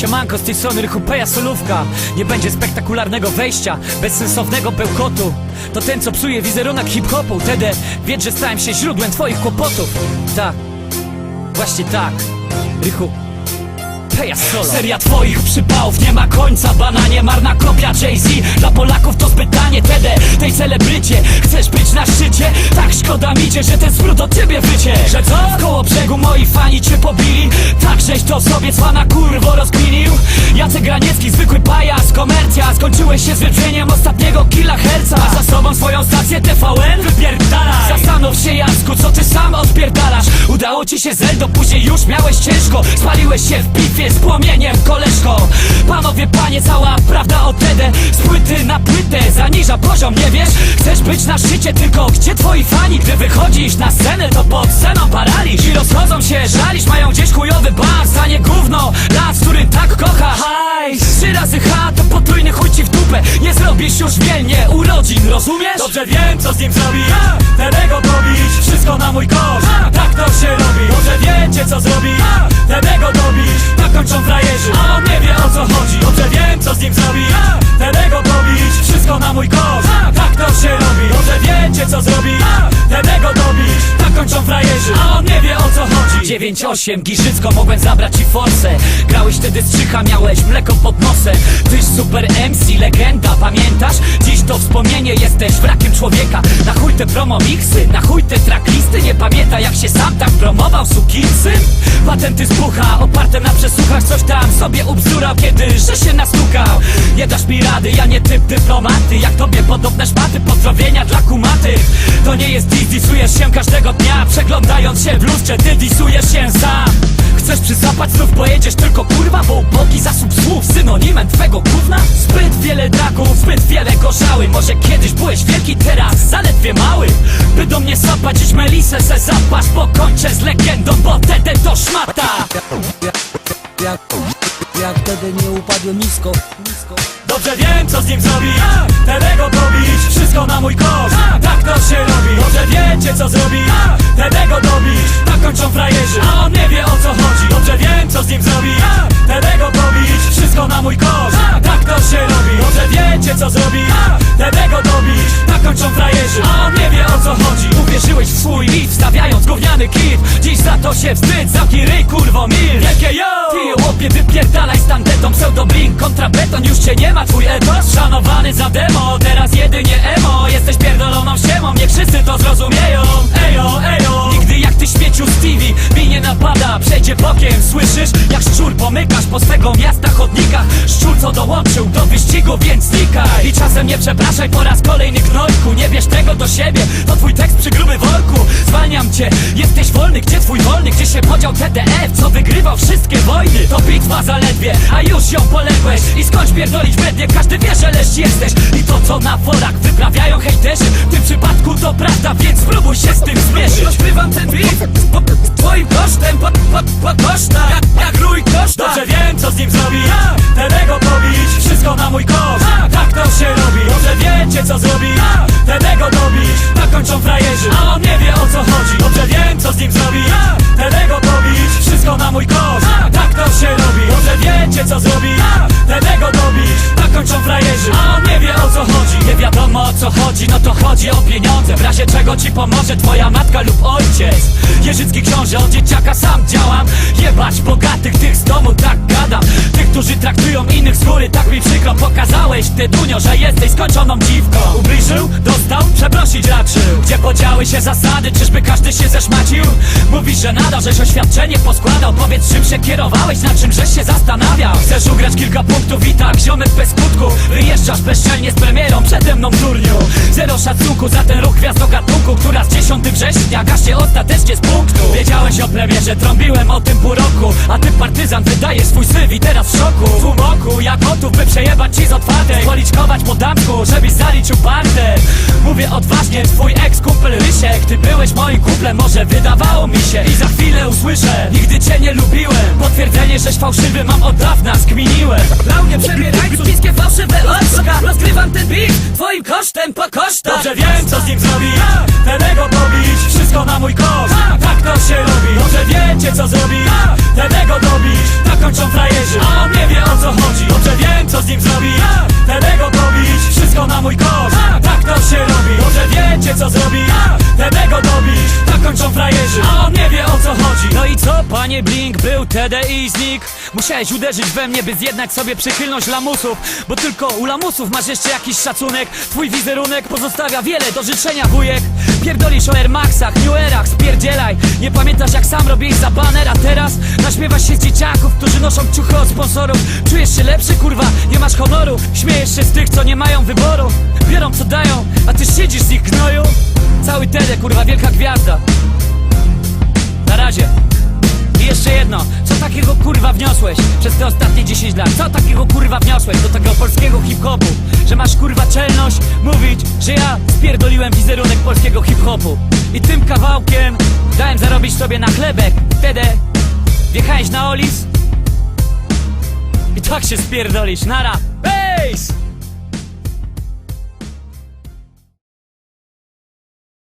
Siemanko, z tej strony Rychupeja Solówka. Nie będzie spektakularnego wejścia, bezsensownego bełkotu. To ten, co psuje wizerunek hip-hopu. Tedy, wiedz, że stałem się źródłem twoich kłopotów. Tak, właśnie tak. Rychu Peja Solo. Seria twoich przypałów nie ma końca. Bananie, marna kopia Jay-Z. Dla Polaków to Tej celebrycie Chcesz być na szczycie? Tak szkoda mi cię, że ten smród od ciebie wycie Że co? W koło brzegu moi fani cię pobili Tak żeś to sobie cwana kurwo rozkminił Jacek Graniecki, zwykły pajac, komercja. Skończyłeś się z wybrzeniem ostatniego killa herca A za sobą swoją stację TVN Wypierdalaj Zastanów się Jacku, co ty sam odpierdalasz. Udało ci się Zeldo, później już miałeś ciężko. Spaliłeś się w bitwie z płomieniem, koleżko. Panowie, panie, cała prawda o Tedę Z płyty na płytę zaniża poziom, nie wiesz? Chcesz być na szczycie, tylko gdzie twoi fani? Gdy wychodzisz na scenę, to pod sceną paraliż. I rozchodzą się, żalisz, mają gdzieś chujowy bas A nie gówno, las, który tak kochasz Hajs, trzy razy H to potrójny chuj ci w dupę. Nie zrobisz już wielnie urodzin, rozumiesz? Dobrze wiem co z nim zrobić. Tego pobić, wszystko na mój koszt. Tak to się robi. Dobrze wiecie co zrobić? Tego dobić, tak kończą frajerzy. A on nie wie o co chodzi 9-8, Giżycko mogłem zabrać ci forsę. Grałeś wtedy strzycha, miałeś mleko pod nosem. Tyś super MC, legenda, pamiętasz? Dziś to wspomnienie, jesteś wrakiem człowieka. Na chuj te promo na chuj te tracklisty. Nie pamięta jak się sam tak promował, sukinsyn Patenty z bucha, oparte na przesłuchach. Coś tam sobie ubzdurał, kiedy że się nastukał. Nie dasz mi rady, ja nie typ dyplomaty. Jak tobie podobne szmaty, pozdrowienia dla kumaty To nie jest diss, disujesz się każdego dnia Przeglądając się w lustrze, ty disujesz się sam. Chcesz przyzapać, znów pojedziesz tylko kurwa Bo ubogi zasób słów, synonimem twego gówna. Zbyt wiele dragów, zbyt wiele gorzały Może kiedyś byłeś wielki, teraz zaledwie mały. By do mnie sapać, dziś melisę se zapasz Bo kończę z legendą, bo wtedy to szmata Jak, wtedy nie upadłem nisko, nisko. Dobrze wiem co z nim zrobić. Tego dobić, wszystko na mój koszt. Tak to się robi. Dobrze wiecie co zrobić. Tego dobić, tak kończą frajerzy A on nie wie o co chodzi. Dobrze wiem co z nim zrobić. Tego dobić, wszystko na mój koszt. Tak to się robi. Dobrze wiecie co zrobić. Tego dobić, tak kończą frajerzy A on nie wie o co chodzi swój mit, wstawiając gówniany kit. Dziś za to się wstyd, zamknij kurwo mil. Wielkie yo! Ty łopie wypierdalaj z tandetą Pseudo blink kontra beton Już cię nie ma twój etos. Szanowany za demo Teraz po swego miasta chodnikach Szczur co dołączył do wyścigu, więc znikaj. I czasem nie przepraszaj po raz kolejny gnojku. Nie bierz tego do siebie, to twój tekst przy gruby worku. Zwalniam cię, jesteś wolny, gdzie twój wolny? Gdzie się podział TDF, co wygrywał wszystkie wojny? To bitwa zaledwie, a już ją poległeś. I skądś pierdolić bednie, każdy wie, że leś jesteś. I to co na forach wyprawiają hejterzy W tym przypadku to prawda, więc spróbuj się z tym zmierzyć. Rozgrywam ten beat, twoim kosztem, po, po, po koszta Jak, jak rój koszta Dobrze z zrobić Tego pobić, wszystko na mój koszt. Tak to się robi. Dobrze wiecie co zrobić Tego dobić, chodzi, no to chodzi o pieniądze. W razie czego ci pomoże twoja matka lub ojciec. Jerzycki książę, od dzieciaka sam działam. Jebać bogatych, tych z domu tak gadam którzy traktują innych z góry, tak mi przykro. Pokazałeś ty Dunio, że jesteś skończoną dziwką. Ubliżył, dostał, przeprosić raczył. Gdzie podziały się zasady, czyżby każdy się zeszmacił? Mówisz, że nadal, żeś oświadczenie poskładał. Powiedz czym się kierowałeś, na czym żeś się zastanawiał. Chcesz ugrać kilka punktów i tak, ziomek bez skutku. Wyjeżdżasz bezczelnie z premierą przede mną turniu Zero szacunku za ten ruch gwiazdo gatunku Która z 10 września gaśnie ostatecznie z punktu. Wiedziałeś o premierze, trąbiłem o tym pół roku. A ty partyzan wydajesz swój syf i teraz w szoku W umoku, ja gotów by przejebać ci z otwartej. Policzkować po damsku, żebyś zaliczył partę Mówię odważnie, twój ex-kumpel Rysiek. Ty byłeś moim kumplem, może wydawało mi się. I za chwilę usłyszę, nigdy cię nie lubiłem. Potwierdzenie, żeś fałszywy mam od dawna, skminiłem. Lał nie przebierańców, niskie fałszywe oczka. Rozgrywam ten beat, twoim kosztem po kosztach. Dobrze wiem co z nim zrobić Tego pobić, wszystko na mój koszt Tak to się robi. Dobrze wiecie co zrobić Tego dobić, On nie wie o co chodzi. No i co, panie Blink, był TD i znik Musiałeś uderzyć we mnie, by zjednać sobie przychylność lamusów. Bo tylko u lamusów masz jeszcze jakiś szacunek. Twój wizerunek pozostawia wiele do życzenia, wujek. Pierdolisz o Air Maxach, New spierdzielaj. Nie pamiętasz jak sam robiłeś za baner, a teraz Naśmiewasz się z dzieciaków, którzy noszą ciuchy od sponsorów. Czujesz się lepszy, kurwa, nie masz honoru. Śmiejesz się z tych, co nie mają wyboru. Biorą co dają, a ty siedzisz z ich gnoju. Cały TD, kurwa, wielka gwiazda razie i jeszcze jedno, co takiego kurwa wniosłeś przez te ostatnie 10 lat? Co takiego kurwa wniosłeś do tego polskiego hip-hopu? Że masz kurwa czelność mówić, że ja spierdoliłem wizerunek polskiego hip-hopu I tym kawałkiem dałem zarobić sobie na chlebek Wtedy wjechałeś na Olis i tak się spierdolisz, nara Bass!